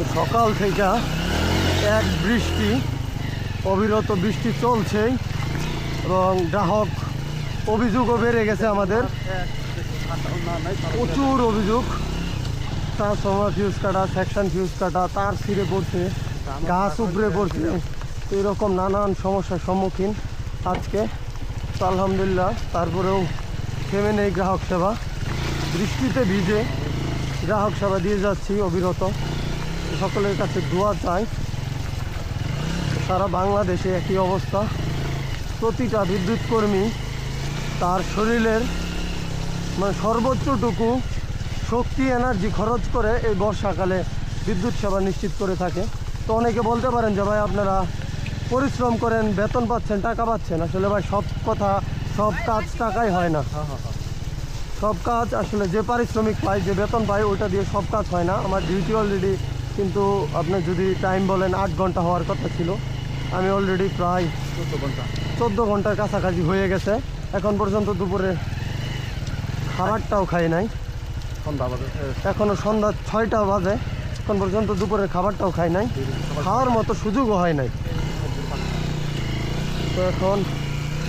তো সকাল থেকে এক বৃষ্টি, অবিরত বৃষ্টি চলছেই এবং গ্রাহক অভিযোগও বেড়ে গেছে আমাদের। প্রচুর অভিযোগ। ট্রান্সফর্মার ফিউজ কাটা, সেকশন ফিউজ কাটা, তার ছিঁড়ে পড়ছে, গাছ উপড়ে পড়ছে, এরকম নানান সমস্যার সম্মুখীন আজকে। তো আলহামদুলিল্লাহ, তারপরেও থেমে নেই গ্রাহক সেবা। বৃষ্টিতে ভিজে গ্রাহক সেবা দিয়ে যাচ্ছি অবিরত। সকলের কাছে দোয়া চাই। সারা বাংলাদেশে একই অবস্থা। প্রতিটা বিদ্যুৎ কর্মী তার শরীরের মানে সর্বোচ্চটুকু শক্তি এনার্জি খরচ করে এই বর্ষাকালে বিদ্যুৎ সেবা নিশ্চিত করে থাকে। তো অনেকে বলতে পারেন যে ভাই আপনারা পরিশ্রম করেন বেতন পাচ্ছেন টাকা পাচ্ছেন। আসলে ভাই সব কথা সব কাজ টাকাই হয় না। সব কাজ আসলে যে পারিশ্রমিক পায় যে বেতন পায় ওটা দিয়ে সব কাজ হয় না। আমার ডিউটি অলরেডি কিন্তু আপনি যদি টাইম বলেন আট ঘণ্টা হওয়ার কথা ছিল। আমি অলরেডি প্রায় চোদ্দ ঘণ্টা। চোদ্দ ঘণ্টার কাছাকাছি হয়ে গেছে। এখন পর্যন্ত দুপুরে খাবারটাও খাই নাই। সন্ধ্যা বাজে এখনও সন্ধ্যা ছয়টা বাজে। এখন পর্যন্ত দুপুরের খাবারটাও খাই নাই। খাওয়ার মতো সুযোগও হয় নাই। তো এখন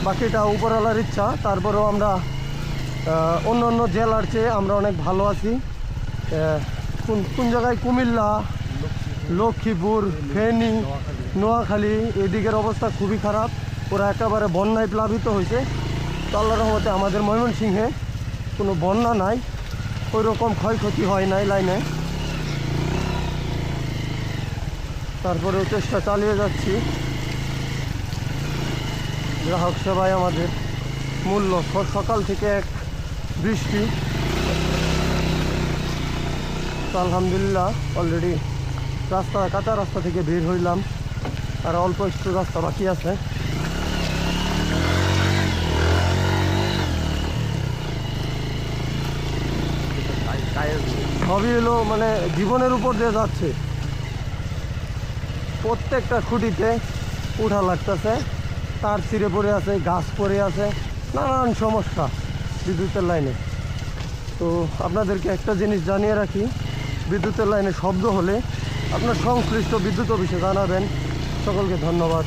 বাকিটা উপরওয়ালার ইচ্ছা। তারপরেও আমরা অন্য অন্য জেলার চেয়ে আমরা অনেক ভালো আছি। কোন কোন জায়গায় কুমিল্লা লক্ষ্মীপুর, ফেনী, নোয়াখালী, এদিকের অবস্থা খুবই খারাপ। ওরা একেবারে বন্যায় প্লাবিত হয়েছে। তো আল্লাহ রহমতে আমাদের ময়মনসিংহে কোনো বন্যা নাই। ওই রকম ক্ষয়ক্ষতি হয় নাই লাইনে। তারপরেও চেষ্টা চালিয়ে যাচ্ছি। গ্রাহক সেবায় আমাদের মূল লক্ষ্য সকাল থেকে এক বৃষ্টি। আলহামদুলিল্লাহ অলরেডি রাস্তা, কাঁচা রাস্তা থেকে বের হইলাম। আর অল্প একটু রাস্তা বাকি আছে। সবই হলো মানে জীবনের উপর দিয়ে যাচ্ছে। প্রত্যেকটা খুঁটিতে উঠা লাগতেছে। তার ছিঁড়ে পড়ে আছে, গাছ পড়ে আছে। নানান সমস্যা বিদ্যুতের লাইনে। তো আপনাদেরকে একটা জিনিস জানিয়ে রাখি, বিদ্যুতের লাইনে শব্দ হলে আপনার সংশ্লিষ্ট বিদ্যুৎ অফিসে জানাবেন। সকলকে ধন্যবাদ।